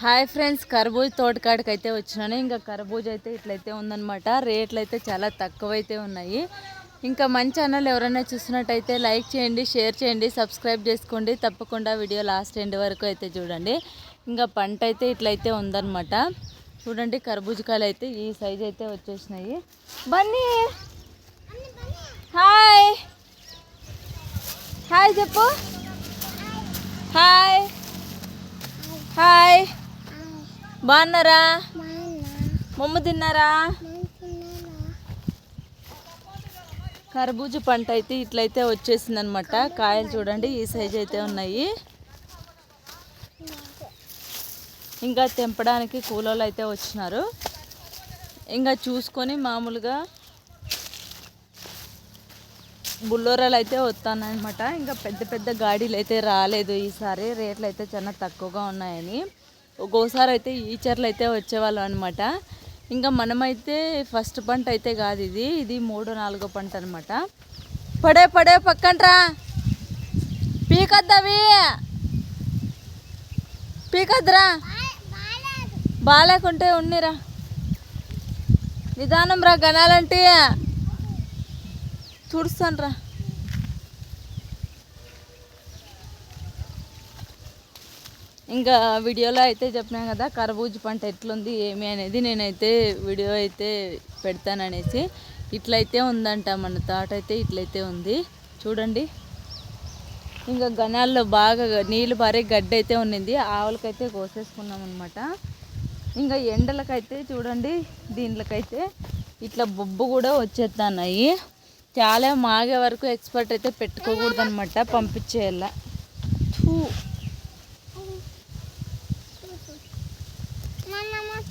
Hi friends కర్బూజ్ తోటకాడికి అయితే వచ్చినాను. ఇంకా కర్బూజ్ అయితే ఇట్లయితే ఉందన్నమాట. రేట్లు అయితే చాలా తక్కువ అయితే ఉన్నాయి. ఇంకా మన ఛానల్ ఎవరైనా చూసినట్టయితే లైక్ చేయండి షేర్ చేయండి సబ్స్క్రైబ్ చేసుకోండి. తప్పకుండా వీడియో లాస్ట్ ఎండ్ వరకు అయితే చూడండి. ఇంకా పంట అయితే ఇట్లయితే ఉందన్నమాట. చూడండి కర్బూజకాయలు అయితే ఈ సైజ్ అయితే వచ్చేసినాయి. బన్నీ! హాయ్! హాయ్ చెప్పు. హాయ్! హాయ్! బాగున్నారా? మమ్మ తిన్నారా? కర్బూజ పంట అయితే ఇట్లయితే వచ్చేసింది అనమాట కాయలు చూడండి ఈ సైజ్ అయితే ఉన్నాయి. ఇంకా తెంపడానికి కూలోళ్ళు అయితే వచ్చినారు. ఇంకా చూసుకొని మామూలుగా బుల్లోరాలు అయితే వస్తానమాట ఇంకా పెద్ద పెద్ద గాడీలు అయితే రాలేదు ఈసారి. రేట్లు అయితే చాలా తక్కువగా ఉన్నాయని. ఒక్కోసారి అయితే ఈచర్లు అయితే వచ్చేవాళ్ళం అనమాట ఇంకా మనమైతే ఫస్ట్ పంట అయితే కాదు ఇది. ఇది మూడో నాలుగో పంట అనమాట పడే పడే పక్కనరా పీకద్దవి. పీకద్దురా. బాగాలేకుంటే ఉన్నిరా. నిదానం రా గనాలంటే తుడుస్తాను రా ఇంకా వీడియోలో అయితే చెప్పినా కదా కర్బూజ పంట ఎట్లుంది ఏమి అనేది నేనైతే వీడియో అయితే పెడతాననేసి. ఇట్లయితే ఉందంట మన తోట అయితే ఇట్లయితే ఉంది. చూడండి. ఇంకా గణాల్లో బాగా నీళ్ళు పారే గడ్డి అయితే ఉన్నింది. ఆవులకైతే కోసేసుకున్నాం అనమాట ఇంకా ఎండలకైతే చూడండి దీంట్లకైతే ఇట్లా బొబ్బు కూడా వచ్చేస్తున్నాయి చాలా మాగే వరకు ఎక్స్పర్ట్ అయితే పెట్టుకోకూడదు అనమాట పంపించేయాల